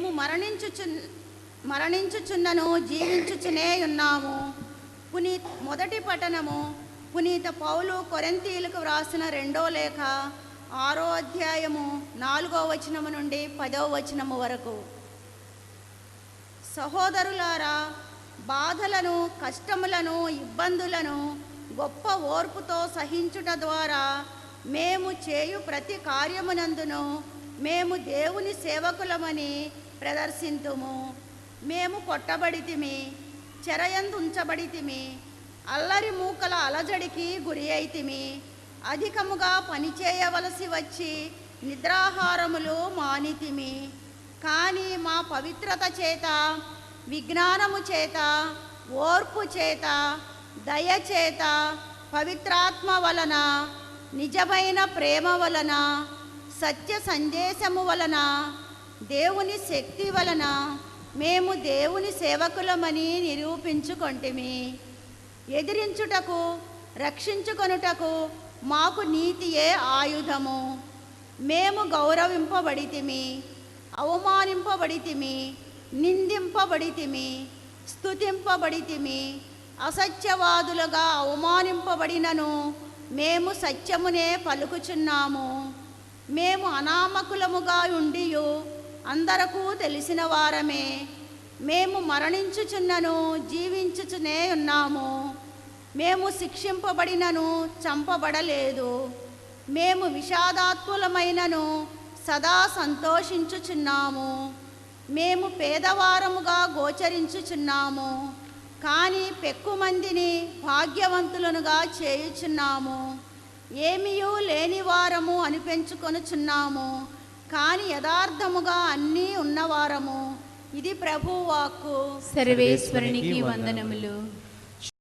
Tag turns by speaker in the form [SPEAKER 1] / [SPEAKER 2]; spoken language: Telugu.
[SPEAKER 1] మేము మరణించుచు మరణించుచున్నను జీవించుచునే ఉన్నాము. పునీ మొదటి పట్టణము పునీత పౌలు కొరంతీలకు వ్రాసిన రెండో లేఖ ఆరో అధ్యాయము నాలుగో వచనము నుండి పదో వచనము వరకు. సహోదరులారా బాధలను కష్టములను ఇబ్బందులను గొప్ప ఓర్పుతో సహించుట ద్వారా మేము చేయు ప్రతి కార్యమునందును మేము దేవుని సేవకులమని ప్రదర్శింతుము. మేము కొట్టబడితిమి చెరయందు ఉంచబడితిమి అల్లరి మూకల అలజడికి గురి అయితిమి. అధికముగా పనిచేయవలసి వచ్చి నిద్రాహారములు మానితిమి. కానీ మా పవిత్రత చేత విజ్ఞానము చేత ఓర్పు చేత దయచేత పవిత్రాత్మ వలన నిజమైన ప్రేమ వలన సత్య సందేశము వలన దేవుని శక్తి వలన మేము దేవుని సేవకులమని నిరూపించుకొంటిమి. ఎదిరించుటకు రక్షించుకొనుటకు మాకు నీతియే ఆయుధము. మేము గౌరవింపబడితిమి అవమానింపబడితిమి నిందింపబడితిమి స్తుతింపబడితిమి అసత్యవాదులుగా అవమానింపబడినను మేము సత్యమునే పలుకుచున్నాము. మేము అనామకులముగా ఉండియు అందరకు తెలిసిన వారమే. మేము మరణించుచున్నను జీవించుచునే ఉన్నాము. మేము శిక్షింపబడినను చంపబడలేదు. మేము విషాదాత్ములమైనను సదా సంతోషించుచున్నాము. మేము పేదవారముగా గోచరించుచున్నాము. కానీ పెక్కుమందిని భాగ్యవంతులనుగా చేయుచున్నాము. ఏమియూ లేని వారము అనిపెంచుకొనుచున్నాము కానీ యథార్థముగా అన్నీ ఉన్నవారము. ఇది ప్రభు వాక్కు.
[SPEAKER 2] సర్వేశ్వరునికి వందనములు.